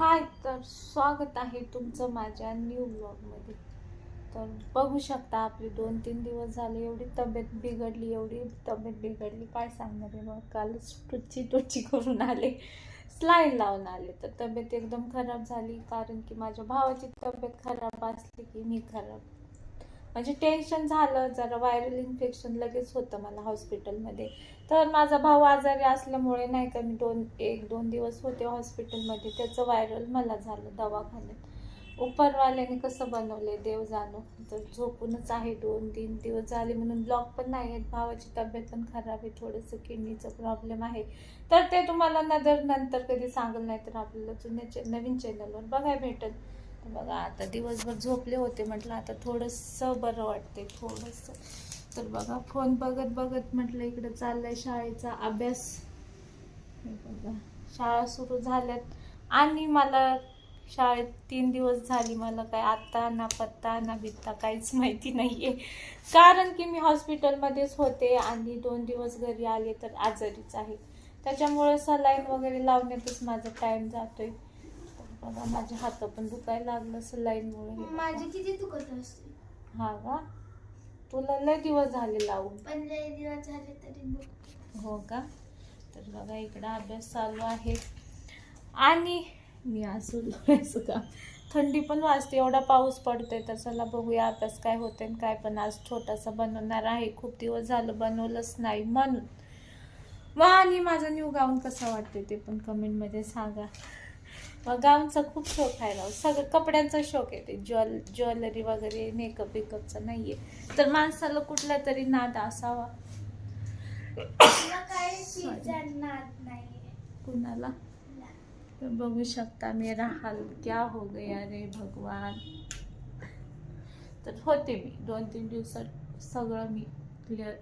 हाय तर स्वागत आहे तुमचं माझ्या न्यू ब्लॉगमध्ये तर बघू शकता आपली दोन तीन दिवस झाले एवढी तब्येत बिघडली एवढी तब्येत बिघडली. काय सांगणार आहे मग? कालच टुच्ची टुच्ची करून आले स्लाईन लावून आले. तर तब्येत एकदम खराब झाली कारण की माझ्या भावाची तब्येत खराब असली की मी खराब. म्हणजे टेन्शन झालं जरा व्हायरल इन्फेक्शन लगेच होतं मला हॉस्पिटलमध्ये तर माझा भाऊ आजारी असल्यामुळे नाही का मी दोन एक दोन दिवस होते हॉस्पिटलमध्ये त्याचं व्हायरल मला झालं दवाखान्यात. उपरवाल्याने कसं बनवले देव जाणो. तर झोपूनच आहे दोन तीन दिवस झाले म्हणून ब्लॉक पण नाही आहेत. भावाची तब्येत पण खराब आहे. थोडंसं किडनीचं प्रॉब्लेम आहे. तर ते तुम्हाला नदर नंतर कधी सांगल नाही तर आपल्याला जुन्या चे- नवीन चॅनलवर बघायला भेटेल. बघा आता दिवसभर झोपले होते म्हटलं आता थोडंसं बरं वाटते थोडंसं. तर बघा फोन बघत बघत म्हटलं इकडं चाललाय शाळेचा अभ्यास. बघा शाळा सुरू झाल्यात. आणि मला शाळेत तीन दिवस झाली मला काय आत्ता ना पत्ता ना बित्ता काहीच माहिती नाहीये. कारण की मी हॉस्पिटलमध्येच होते आणि दोन दिवस घरी आले तर आजारीच आहे. त्याच्यामुळे सलाईन वगैरे लावण्यातच माझा टाईम जातोय. आहे बघा माझे हात पण दुखायला लागलं सलाईनमुळे माझे किती दुखत असते. हा का? तुला लय दिवस झाले लावून. पण लय दिवस झाले तरी हो का? तर बघा इकडं अभ्यास चालू आहे. आणि मी असं लोळायचं का? थंडी पण वाजते एवढा पाऊस पडतोय तर चला बघूया अभ्यास काय होते आणि काय पण आज छोटासा बनवणार आहे. खूप दिवस झालं बनवलंच नाही म्हणून. मग आणि माझं न्यू गाऊन कसं वाटते ते पण कमेंटमध्ये सांगा. मग गाऊनचा खूप शौक आहे राव सगळं कपड्यांचा शौक आहे ते. ज्वेल ज्वेलरी वगैरे मेकअप बिकअपचा नाही आहे तर माणसाला कुठला तरी नाद असावा. कुणाला? तर बघू शकता मेरा हाल क्या हो गया रे भगवान. तर होते मी. दोन तीन दिवसात सगळं मी क्लिअर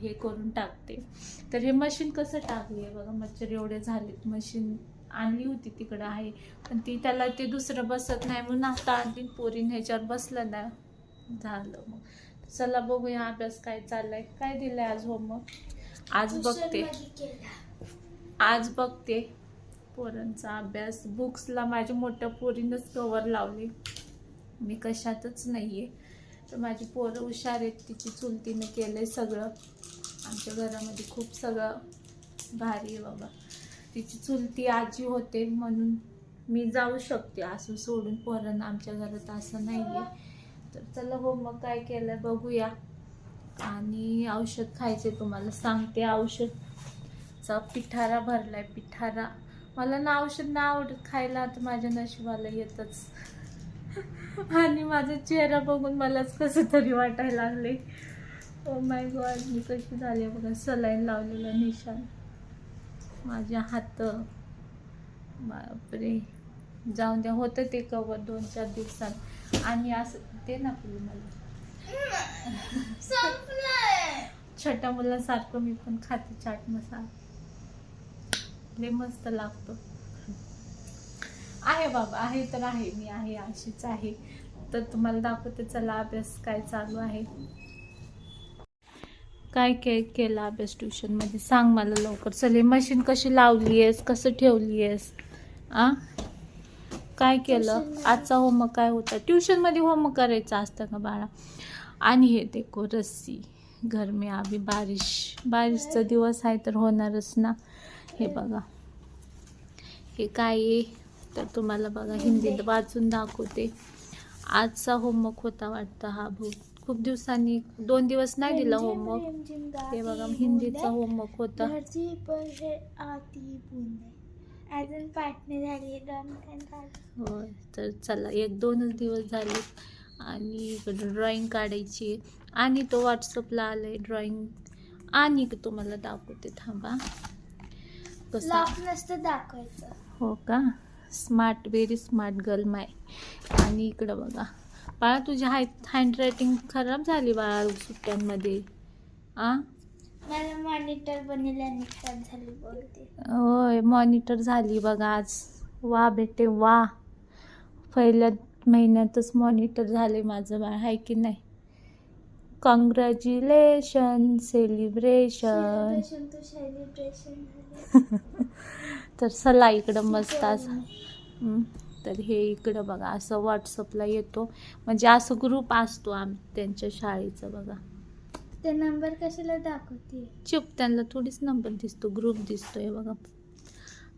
हे करून टाकते. तर हे मशीन कसं टाकली आहे बघा. मच्छर एवढे झालेत. मशीन आणली होती तिकडं आहे. पण ती त्याला ते दुसरं बसत नाही म्हणून आता आणली पोरीन ह्याच्यावर बसलं ना. झालं मग. चला बघूया अभ्यास काय चाललाय. काय दिलंय आज होमवर्क आज बघते. आज बघते पोरांचा अभ्यास. बुक्सला माझ्या मोठ्या पोरीनंच कवर लावले. मी कशातच नाही आहे तर माझी पोरं हुशार आहेत. तिची चुलतीनं केलं आहे सगळं. आमच्या घरामध्ये खूप सगळं भारी आहे बाबा. तिची चुलती आजी होते म्हणून मी जाऊ शकते असं सोडून पोरण आमच्या घरात असं नाही आहे तर चला हो मग काय केलं बघूया. आणि औषध खायचे तुम्हाला सांगते औषधचा पिठारा पिठारा भरलाय पिठारा. मला ना औषध ना आवडत खायला तर माझ्या नशिबाला येतच. आणि माझा चेहरा बघून मलाच कसं तरी वाटायला लागले ओ माय गॉड मी कशी झाली बघा सलाईन लावलेलं निशाण माझ्या हात बापरे. जाऊन द्या. होतं ते कवर दोन चार दिवसात. आणि असं ते ना पुढे मला. छोट्या मुलासारखं मी पण खाते चाट मसाला. लय मस्त लागतो. आहे बाबा आहे तर आहे. मी आहे अशीच आहे. तर तुम्हाला दाखवते चला अभ्यास काय चालू आहे. काय काय केलं अभ्यास ट्युशनमध्ये सांग मला लवकर. चल मशीन कशी लावली आहेस कसं ठेवली आहेस आ? काय केलं? आजचा होमवर्क काय होता? ट्युशनमध्ये होमवर्क करायचं असतं का बाळा? आणि हे देखो रस्सी. घर में बारिश. बारिशचा दिवस आहे तर होणारच ना? हे बघा. हे काय आहे? तर तुम्हाला बघा हिंदीत वाचून दाखवते. आजचा होमवर्क होता वाटतं हा बहुत खूप दिवसांनी दोन दिवस नाही दिला होमवर्क. हे बघा हिंदीचा होमवर्क होता. अजून पाटणी झाली. होय तर चला एक दोनच दिवस झाले आणि इकडं ड्रॉइंग काढायची. आहे. आणि तो व्हॉट्सअपला आलाय ड्रॉइंग आणि तुम्हाला दाखवते थांबा. कसं? नसतं दाखवायचं. हो का? Smart very smart girl my. आणि इकडं बघा. बाळा तुझी हाय हँडरायटिंग खराब झाली बाळा सुट्ट्यांमध्ये. आ? मला मॉनिटर झाली बोलते. होय मॉनिटर झाली बघा आज. वा बेटे वा. पहिल्या महिन्यातच मॉनिटर झाले माझं बाळ. आहे की नाही? कॉंग्रॅच्युलेशन सेलिब्रेशन सेलिब्रेशन तर चला इकडं मस्त असं. तर हे इकडं बघा असं व्हॉट्सअपला येतो. म्हणजे असं ग्रुप असतो आम त्यांच्या शाळेचा बघा. ते नंबर कशाला दाखवते चुप त्यांना थोडीच नंबर दिसतो ग्रुप दिसतोय बघा.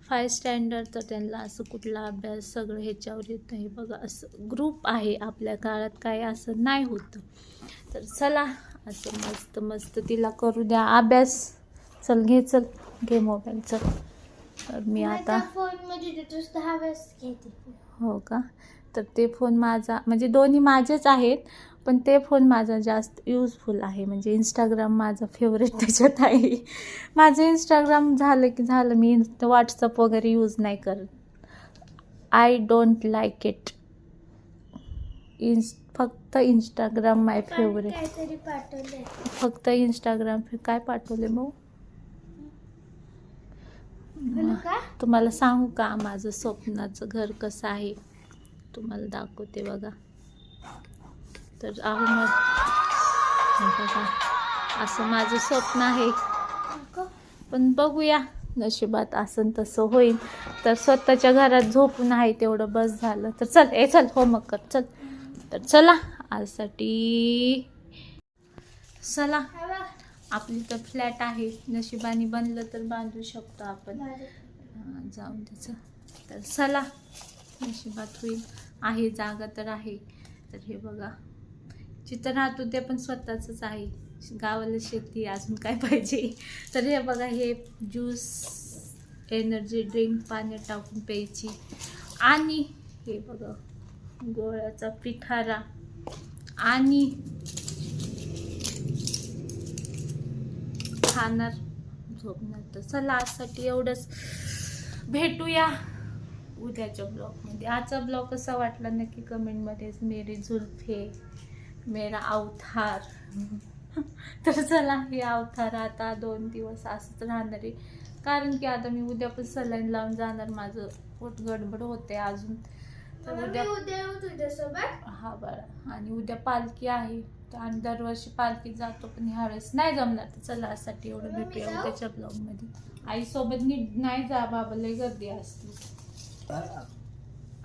फाय स्टँडर्ड तर त्यांना असं कुठला अभ्यास सगळं ह्याच्यावर येतं हे बघा. असं ग्रुप आहे आपल्या काळात काय असं नाही होतं. तर चला असं मस्त मस्त तिला करू द्या अभ्यास. चल घे चल. घे मोबाईल चल. तर मी आता फोनमध्ये देतोस दहा वेळेस घेते हो का? तर ते फोन माझा म्हणजे दोन्ही माझेच आहेत पण ते फोन माझा जास्त युजफुल आहे. म्हणजे इंस्टाग्राम माझं फेवरेट त्याच्यात आहे. माझं इंस्टाग्राम झालं की झालं. मी व्हॉट्सअप वगैरे यूज नाही करत. आय डोंट लाईक इट इन्स फक्त इंस्टाग्राम माय फेवरेट फक्त इंस्टाग्राम काय पाठवले का तुम्हाला सांगू का माझं स्वप्नाचं घर कसं आहे? तुम्हाला दाखवते बघा. तर आहो मग असं माझं स्वप्न आहे. पण बघूया. नशिबात असं तसं होईल तर स्वतःच्या घरात झोपून आहे तेवढं बस झालं. तर चल ए चल होमवर्क कर. चल. तर चला आजसाठी चला. आपली तर फ्लॅट आहे. नशिबाने बनलं तर बांधू शकतो आपण. जाऊन त्याचं तर चला. नशिबात होईल. आहे जागा तर आहे. तर हे बघा. जिथं राहतो ते पण स्वतःचंच आहे. गावाला शेती अजून काय पाहिजे? तर हे बघा हे ज्यूस एनर्जी ड्रिंक पाण्यात टाकून प्यायची. आणि हे बघा गोळ्याचा पिठारा. आणि खाणार. झोपणार तर चला आजसाठी एवढंच. भेटूया उद्याच्या ब्लॉगमध्ये. आजचा ब्लॉग कसा वाटला नक्की कमेंटमध्ये मेरी जुल्फे मेरा अवतार. तर चला हे अवतार आता दोन दिवस असंच राहणार आहे. कारण की आता मी उद्या पण सलाईन लावून जाणार. माझं पोट गडबड होते अजून. तर उद्या हा बरं. आणि उद्या पालखी आहे. तर आम्ही दरवर्षी पालखीत जातो पण ह्यावेळेस नाही जमणार तर चला आजसाठी एवढं भेटूया जाऊ? उद्याच्या ब्लॉगमध्ये. आईसोबत नीट नाही जा बाबा लय गर्दी असते.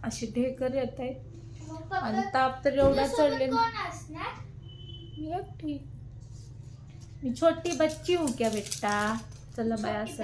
अशी ढेकर येत आहेत. आणि ताप तर एवढा चढले मी एकटी. मी छोटी बच्ची हूँ क्या बेटा? चला बाय असं.